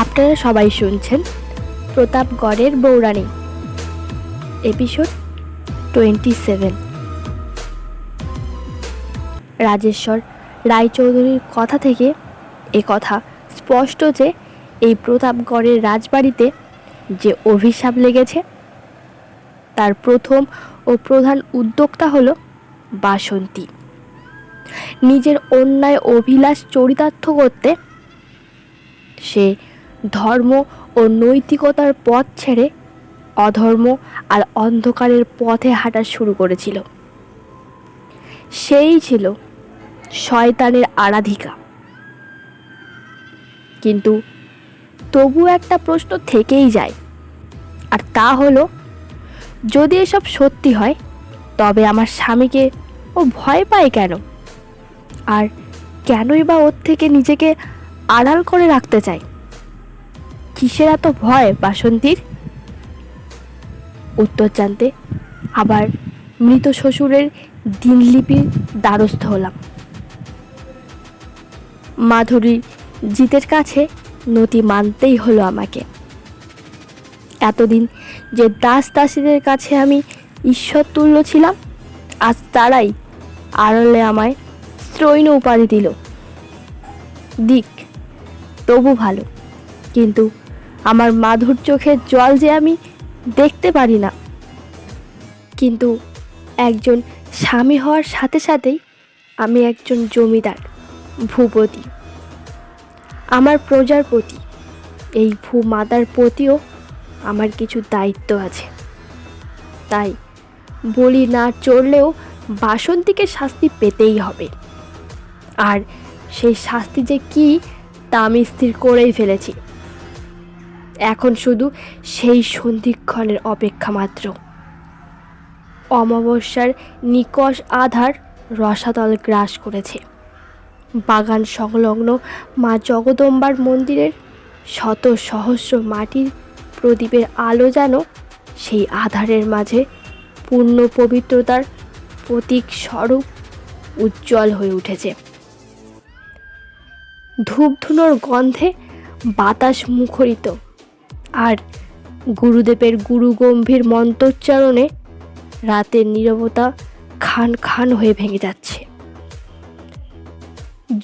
আপনারা সবাই শুনছেন প্রতাপগড়ের Bourani episode twenty seven Rajeshwar রায়চৌধুরীর কথা থেকে এ কথা স্পষ্ট যে এই প্রতাপগড়ের রাজবাড়িতে যে অভিশাপ লেগেছে, তার প্রথম ও প্রধান উদ্যোক্তা হলো বাসন্তী। নিজের অন্যায়, অভিলাষ, চরিতার্থ করতে সে ধর্ম ও নৈতিকতার পথ ছেড়ে অধর্ম আর অন্ধকারের পথে হাঁটা শুরু করেছিল। সেই ছিল শয়তানের আরাধিকা। কিন্তু তবু একটা প্রশ্ন থেকেই যায়, আর তা হলো, যদি এসব সত্যি হয়, তবে আমার স্বামীকে ও ভয় পায় কেন? আর কেনই বা ওর থেকে নিজেকে আড়াল করে রাখতে চায়? কিসের এত ভয় বাসন্তীর? উত্তর জানতে আবার মৃত শ্বশুরের দিনলিপির দ্বারস্থ হলাম। মাধুরী, জিতের কাছে নতি মানতেই হলো আমাকে। এতদিন যে দাস দাসীদের কাছে আমি ঈশ্বর তুল্য ছিলাম, আজ তারাই আড়লে আমায় স্ত্রৈন উপাধি দিল। দিক তবু ভালো, কিন্তু আমার মাধুর চোখের জল যে আমি দেখতে পারি না। কিন্তু একজন স্বামী হওয়ার সাথে সাথেই আমি একজন জমিদার, ভূপতি। আমার প্রজার প্রতি, এই ভূমাতার প্রতিও আমার কিছু দায়িত্ব আছে। তাই বলি না চড়লেও বাসন্তীকে শাস্তি পেতেই হবে। আর সেই শাস্তি যে কি, তা আমি স্থির করেই ফেলেছি। এখন শুধু সেই সন্ধিক্ষণের অপেক্ষা মাত্র। অমাবস্যার নিকষ আধার রসাতল গ্রাস করেছে। বাগান সংলগ্ন মা জগদম্বার মন্দিরের শত সহস্র মাটির প্রদীপের আলো যেন সেই আধারের মাঝে পূর্ণ পবিত্রতার প্রতীক স্বরূপ উজ্জ্বল হয়ে উঠেছে। ধূপধুনোর গন্ধে বাতাস মুখরিত। আর গুরুদেবের গুরু গম্ভীর মন্ত্রোচ্চারণে রাতের নীরবতা খান খান হয়ে ভেঙে যাচ্ছে।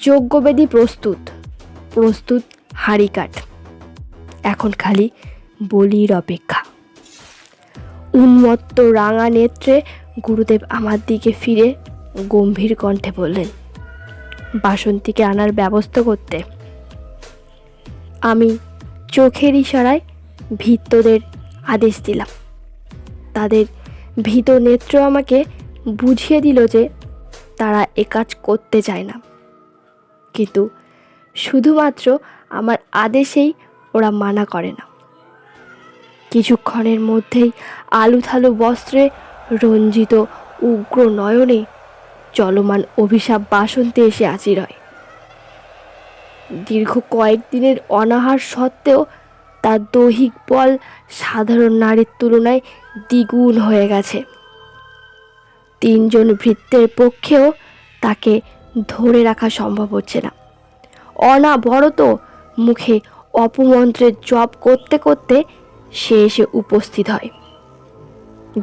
যজ্ঞবেদী প্রস্তুত প্রস্তুত হাড়িকাঠ। এখন খালি বলির অপেক্ষা। উন্মত্ত রাঙা নেত্রে গুরুদেব আমার দিকে ফিরে গম্ভীর কণ্ঠে বললেন, বাসন্তীকে আনার ব্যবস্থা করতে। আমি চোখের ইশারায় ভিত্তদের আদেশ দিলাম। তাদের ভীত নেত্র আমাকে বুঝিয়ে দিল যে তারা এ কাজ করতে চায় না। কিন্তু শুধুমাত্র আমার আদেশেই ওরা মানা করে না। কিছুক্ষণের মধ্যেই আলুথালু বস্ত্রে রঞ্জিত উগ্র নয়নে চলমান অভিশাপ বাসন্তে এসে হাজির হয়। দীর্ঘ কয়েকদিনের অনাহার সত্ত্বেও তার দৈহিক বল সাধারণ নারীর তুলনায় দ্বিগুণ হয়ে গেছে। তিনজন ভৃত্যের পক্ষেও তাকে ধরে রাখা সম্ভব হচ্ছে না। অনাবরত মুখে অপমন্ত্রের জপ করতে করতে সে এসে উপস্থিত হয়।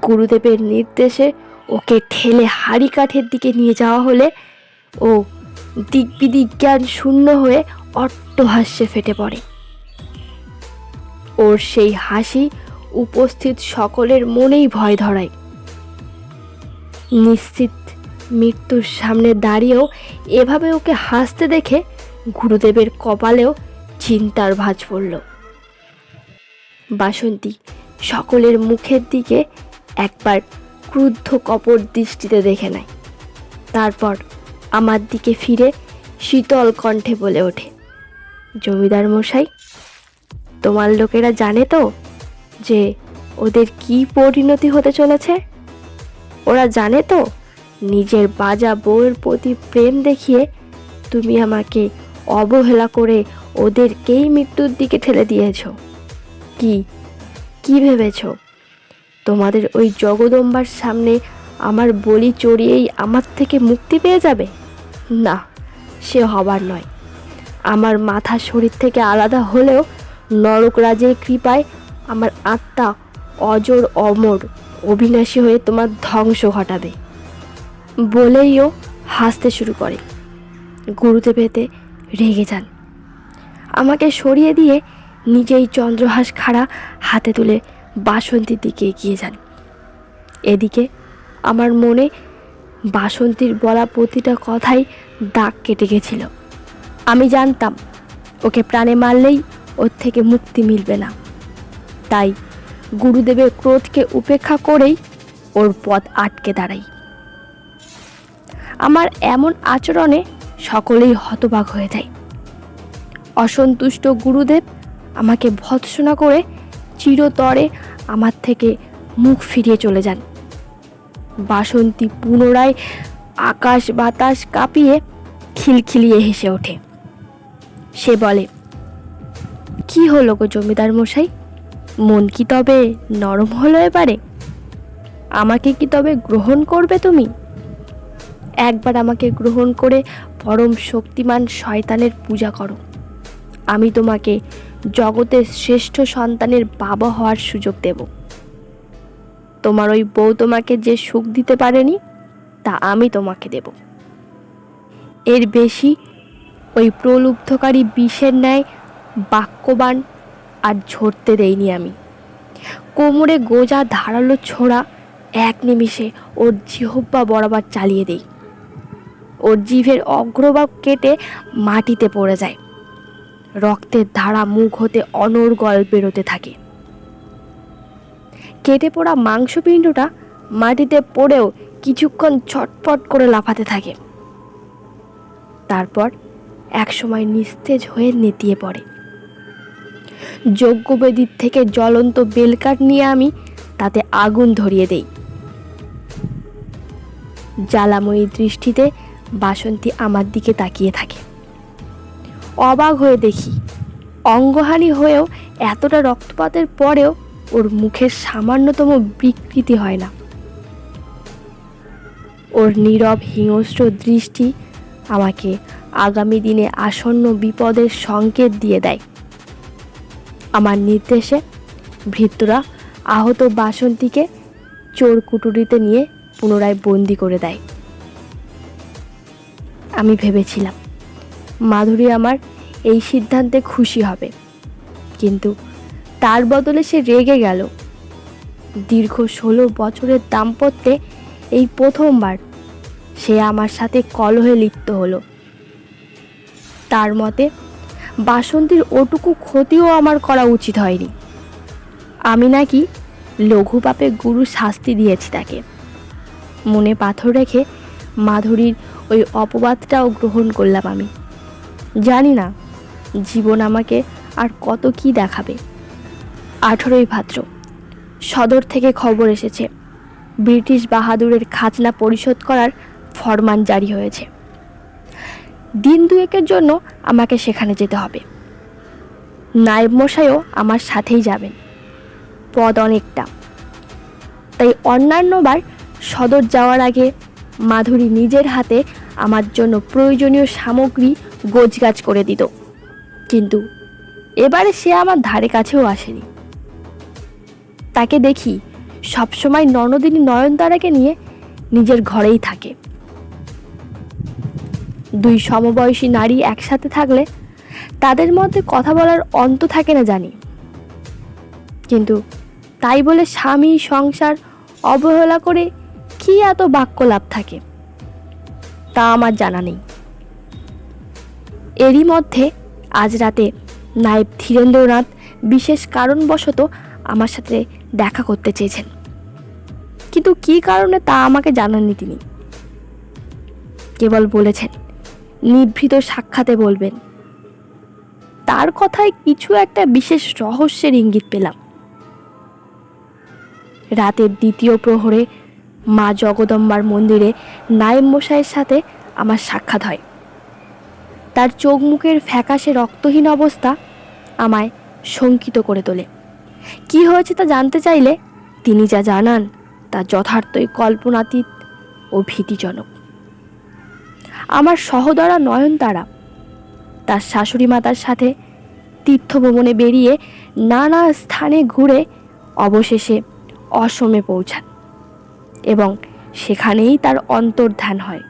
গুরুদেবের নির্দেশে ওকে ঠেলে হাড়ি কাঠের দিকে নিয়ে যাওয়া হলে ও দিগ্বিদিক জ্ঞান শূন্য হয়ে অট্টহাস্যে ফেটে পড়ে। ওর সেই হাসি উপস্থিত সকলের মনেই ভয় ধরায়। নিশ্চিত মৃত্যুর সামনে দাঁড়িয়েও এভাবে ওকে হাসতে দেখে গুরুদেবের কপালেও চিন্তার ভাঁজ পড়ল। বাসন্তী সকলের মুখের দিকে একবার ক্রুদ্ধ কপট দৃষ্টিতে দেখে নেয়। তারপর আমার দিকে ফিরে শীতল কণ্ঠে বলে ওঠে, জমিদার মশাই তোমার লোকেরা জানে তো যে ওদের কি পরিণতি হতে চলেছে? ওরা জানে তো নিজের বাজা বউয়ের প্রতি প্রেম দেখিয়ে তুমি আমাকে অবহেলা করে ওদেরকেই মৃত্যুর দিকে ঠেলে দিয়েছ। কি? কি ভেবেছ? তোমাদের ওই জগদম্বার সামনে আমার বলি চড়িয়েই আমার থেকে মুক্তি পেয়ে যাবে? না, সে হবার নয়। আমার মাথা শরীর থেকে আলাদা হলেও নরকরাজের কৃপায় আমার আত্মা অজর অমর অবিনাশী হয়ে তোমার ধ্বংস ঘটাবে। বলেই ও হাসতে শুরু করে। গুরুদেব এতে রেগে যান। আমাকে সরিয়ে দিয়ে নিজেই চন্দ্রহাস খাড়া হাতে তুলে বাসন্তীর দিকে এগিয়ে যান। এদিকে আমার মনে বাসন্তীর বলা প্রতিটা কথাই দাগ কেটে গেছিল। আমি জানতাম, ওকে প্রাণে মারলেই ওর থেকে মুক্তি মিলবে না। তাই গুরুদেবের ক্রোধকে উপেক্ষা করেই ওর পথ আটকে দাঁড়াই। আমার এমন আচরণে সকলেই হতবাক হয়ে যায়। অসন্তুষ্ট গুরুদেব আমাকে ভৎসনা করে চিরতরে আমার থেকে মুখ ফিরিয়ে চলে যান। বাসন্তী পুনরায় আকাশ বাতাস কাঁপিয়ে খিলখিলিয়ে হেসে ওঠে। সে বলে কি হলো গো জমিদার মশাই? মন কি তবে নরম হলো এবারে? আমাকে কি তবে গ্রহণ করবে তুমি? একবার আমাকে গ্রহণ করে পরম শক্তিমান শয়তানের পূজা করো। আমি তোমাকে জগতের শ্রেষ্ঠ সন্তানের বাবা হওয়ার সুযোগ দেব। তোমার ওই বউ তোমাকে যে সুখ দিতে পারেনি, তা আমি তোমাকে দেব। এর বেশি ওই প্রলুব্ধকারী বিষের ন্যায় বাক্যবান আর ঝরতে দেইনি আমি। কোমরে গোজা ধারালো ছোড়া এক নিমিষে ওর জিহব্বা বরাবর চালিয়ে দেই। ওর জিভের অগ্রভাগ কেটে মাটিতে পড়ে যায়। রক্তের ধারা মুখ হতে অনর্গল বেরোতে থাকে। কেটে পড়া মাংসপিণ্ডটা মাটিতে পড়েও কিছুক্ষণ ছটপট করে লাফাতে থাকে। তারপর একসময় নিস্তেজ হয়ে নেতিয়ে পড়ে। যজ্ঞবেদির থেকে জ্বলন্ত বেলকাঠ নিয়ে আমি তাতে আগুন ধরিয়ে দেই। জ্বালাময়ী দৃষ্টিতে বাসন্তী আমার দিকে তাকিয়ে থাকে। অবাক হয়ে দেখি, অঙ্গহানি হয়েও এতটা রক্তপাতের পরেও ওর মুখের সামান্যতম বিকৃতি হয় না। ওর নীরব হিংস্র দৃষ্টি আমাকে আগামী দিনে আসন্ন বিপদের সংকেত দিয়ে দেয়। আমার নির্দেশে ভৃত্যরা আহত বাসন্তীকে চোর কুটুরিতে নিয়ে পুনরায় বন্দি করে দেয়। আমি ভেবেছিলাম, মাধুরী আমার এই সিদ্ধান্তে খুশি হবে, কিন্তু তার বদলে সে রেগে গেল। দীর্ঘ ষোলো বছরের দাম্পত্যে এই প্রথমবার সে আমার সাথে কলহে লিপ্ত হলো। তার মতে বাসন্তীর ওটুকু ক্ষতিও আমার করা উচিত হয়নি। আমি নাকি লঘু পাপে গুরু শাস্তি দিয়েছি তাকে। মনে পাথর রেখে মাধুরীর ওই অপবাদটাও গ্রহণ করলাম আমি। জানি না, জীবন আমাকে আর কত কি দেখাবে। আঠেরোই ভাদ্র, সদর থেকে খবর এসেছে। ব্রিটিশ বাহাদুরের খাজনা পরিশোধ করার ফরমান জারি হয়েছে। দিন দুয়েকের জন্য আমাকে সেখানে যেতে হবে। নায়েব মশাইও আমার সাথেই যাবেন। পদ অনেকটা। তাই অন্যান্যবার সদর যাওয়ার আগে মাধুরী নিজের হাতে আমার জন্য প্রয়োজনীয় সামগ্রী গোছগাছ করে দিত। কিন্তু এবারে সে আমার ধারে কাছেও আসেনি। তাকে দেখি সবসময় ননদিনী নয়নতারাকে নিয়ে নিজের ঘরেই থাকে। দুই সমবয়সী নারী একসাথে থাকলে তাদের মধ্যে কথা বলার অন্ত থাকে না জানি। কিন্তু তাই বলে স্বামী সংসার অবহেলা করে কি এত বাক্য লাভ থাকে, তা আমার জানা নেই। এরই মধ্যে আজ রাতে নায়েব ধীরেন্দ্রনাথ বিশেষ কারণবশত আমার সাথে দেখা করতে চেয়েছেন। কিন্তু কী কারণে তা আমাকে জানাননি তিনি? কেবল বলেছেন নিভৃত সাক্ষাতে বলবেন। তার কথায় কিছু একটা বিশেষ রহস্যের ইঙ্গিত পেলাম। রাতের দ্বিতীয় প্রহরে মা জগদম্বার মন্দিরে নায়েব মশাইয়ের সাথে আমার সাক্ষাৎ হয়। তার চোখ মুখের ফ্যাকাশে রক্তহীন অবস্থা আমায় শঙ্কিত করে তোলে। কি হয়েছে তা জানতে চাইলে তিনি যা জানান তা যথার্থই কল্পনাতীত ও ভীতিজনক। আমার সহদরা নয়নতারা। তার শাশুড়ি মাতার সাথে তীর্থভ্রমণে বেরিয়ে নানা স্থানে ঘুরে অবশেষে অসমে পৌঁছান এবং সেখানেই তার অন্তর্ধান হয়।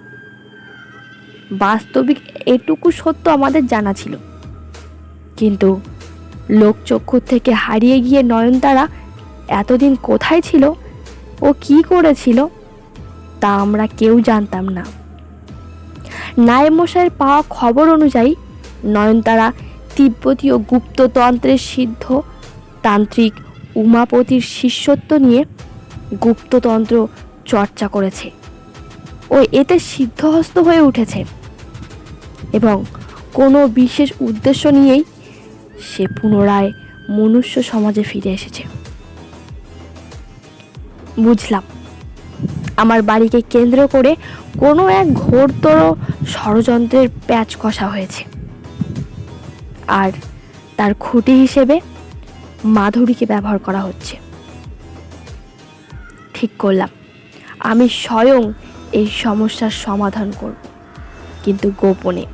বাস্তবিক এটুকু সত্য আমাদের জানা ছিল। কিন্তু লোকচক্ষু থেকে হারিয়ে গিয়ে নয়নতারা এতদিন কোথায় ছিল ও কি করেছিল তা আমরা কেউ জানতাম না। নায়েব মশাইয়ের পাওয়া খবর অনুযায়ী নয়নতারা তিব্বতীয় গুপ্ততন্ত্রের সিদ্ধ তান্ত্রিক উমাপতির শিষ্যত্ব নিয়ে গুপ্ততন্ত্র চর্চা করেছে ও এতে সিদ্ধহস্ত হয়ে উঠেছে এবং কোনো বিশেষ উদ্দেশ্য নিয়েই সে পুনরায় মনুষ্য সমাজে ফিরে এসেছে। বুঝলাম, আমার বাড়িকে কেন্দ্র করে কোনো এক ঘোরতর ষড়যন্ত্রের প্যাচ কষা হয়েছে। আর তার খুঁটি হিসেবে মাধুরীকে ব্যবহার করা হচ্ছে। ঠিক করলাম। আমি স্বয়ং এই সমস্যার সমাধান করব, কিন্তু গোপনে।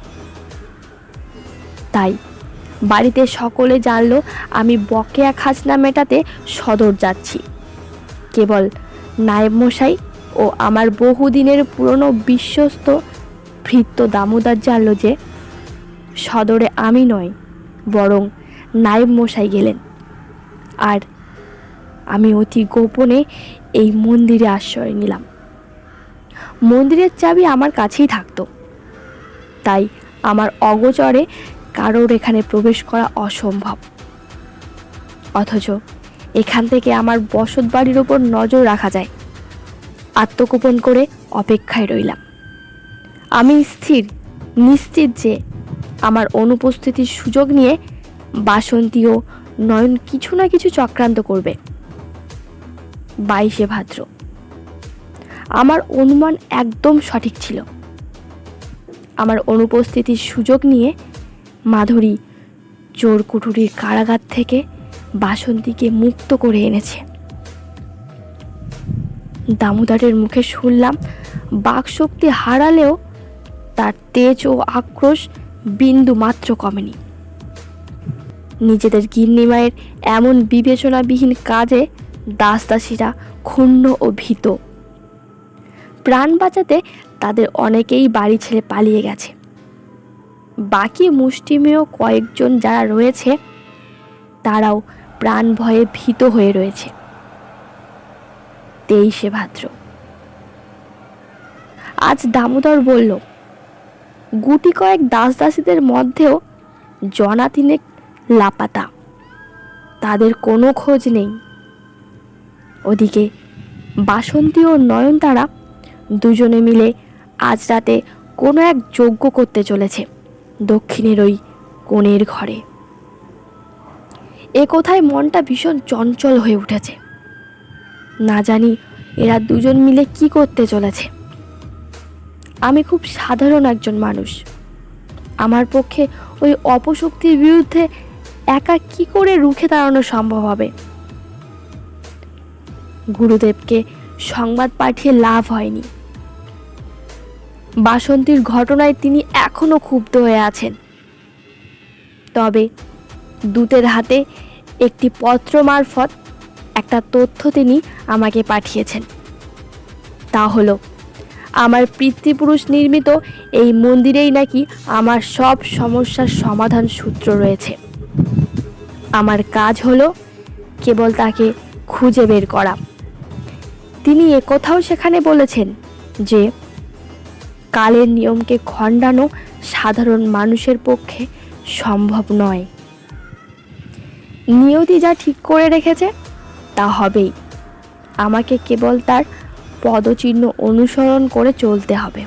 তাই বাড়িতে সকলে জানলো, আমি বকেয়া খাজনা মেটাতে সদর যাচ্ছি। কেবল নায়েব মশাই ও আমার বহুদিনের পুরনো বিশ্বস্ত ভৃত্য দামোদর জানল যে, সদরে আমি নয় বরং নায়েব মশাই গেলেন। আর আমি অতি গোপনে এই মন্দিরে আশ্রয় নিলাম। মন্দিরের চাবি আমার কাছেই থাকতো। তাই আমার অগোচরে কারোর এখানে প্রবেশ করা অসম্ভব। অথচ এখান থেকে আমার বসত বাড়ির ওপর নজর রাখা যায়। আত্মগোপন করে অপেক্ষায় রইলাম। আমি স্থির, নিশ্চিত যে আমার অনুপস্থিতির সুযোগ নিয়ে বাসন্তী ও নয়ন কিছু না কিছু চক্রান্ত করবে। বাইশে ভাদ্র। আমার অনুমান একদম সঠিক ছিল। আমার অনুপস্থিতির সুযোগ নিয়ে মাধুরী চোর কুঠুরির কারাগার থেকে বাসন্তীকে মুক্ত করে এনেছে। দামোদরের মুখে শুনলাম বাকশক্তি হারালেও তার তেজ ও আক্রোশ বিন্দু মাত্র কমেনি। নিজেদের গিন্নিমায়ের এমন বিবেচনাবিহীন কাজে দাসদাসীরা ক্ষুণ্ণ ও ভীত। প্রাণ বাঁচাতে তাদের অনেকেই বাড়ি ছেড়ে পালিয়ে গেছে। বাকি মুষ্টিমেয় কয়েকজন যারা রয়েছে, তারাও প্রাণ ভয়ে ভীত হয়ে রয়েছে। তেইশে ভাদ্র। আজ দামোদর বলল গুটি কয়েক দাস দাসীদের মধ্যেও জনা তিনেক লাপাতা। তাদের কোনো খোঁজ নেই। ওদিকে বাসন্তী ও নয়নতারা দুজনে মিলে আজ রাতে কোনো এক যজ্ঞ করতে চলেছে দক্ষিণের ওই কোণের ঘরে। এ কোথায় মনটা ভীষণ চঞ্চল হয়ে উঠেছে। না জানি এরা দুজন মিলে কি করতে চলেছে। আমি খুব সাধারণ একজন মানুষ। আমার পক্ষে ওই অপশক্তির বিরুদ্ধে একা কি করে রুখে দাঁড়ানো সম্ভব হবে? গুরুদেবকে সংবাদ পাঠিয়ে লাভ হয়নি। বাসন্তীর ঘটনায় তিনি এখনও ক্ষুব্ধ হয়ে আছেন। তবে দূতের হাতে একটি পত্র মারফত একটা তথ্য তিনি আমাকে পাঠিয়েছেন। তা হলো আমার পিতৃপুরুষ নির্মিত এই মন্দিরেই নাকি আমার সব সমস্যার সমাধান সূত্র রয়েছে। আমার কাজ হলো কেবল তাকে খুঁজে বের করা। তিনি একথাও সেখানে বলেছেন যে, কালের নিয়মকে খণ্ডানো সাধারণ মানুষের পক্ষে সম্ভব নয়। নিয়তি যা ঠিক করে রেখেছে, তা হবেই। আমাকে কেবল তার পদচিহ্ন অনুসরণ করে চলতে হবে।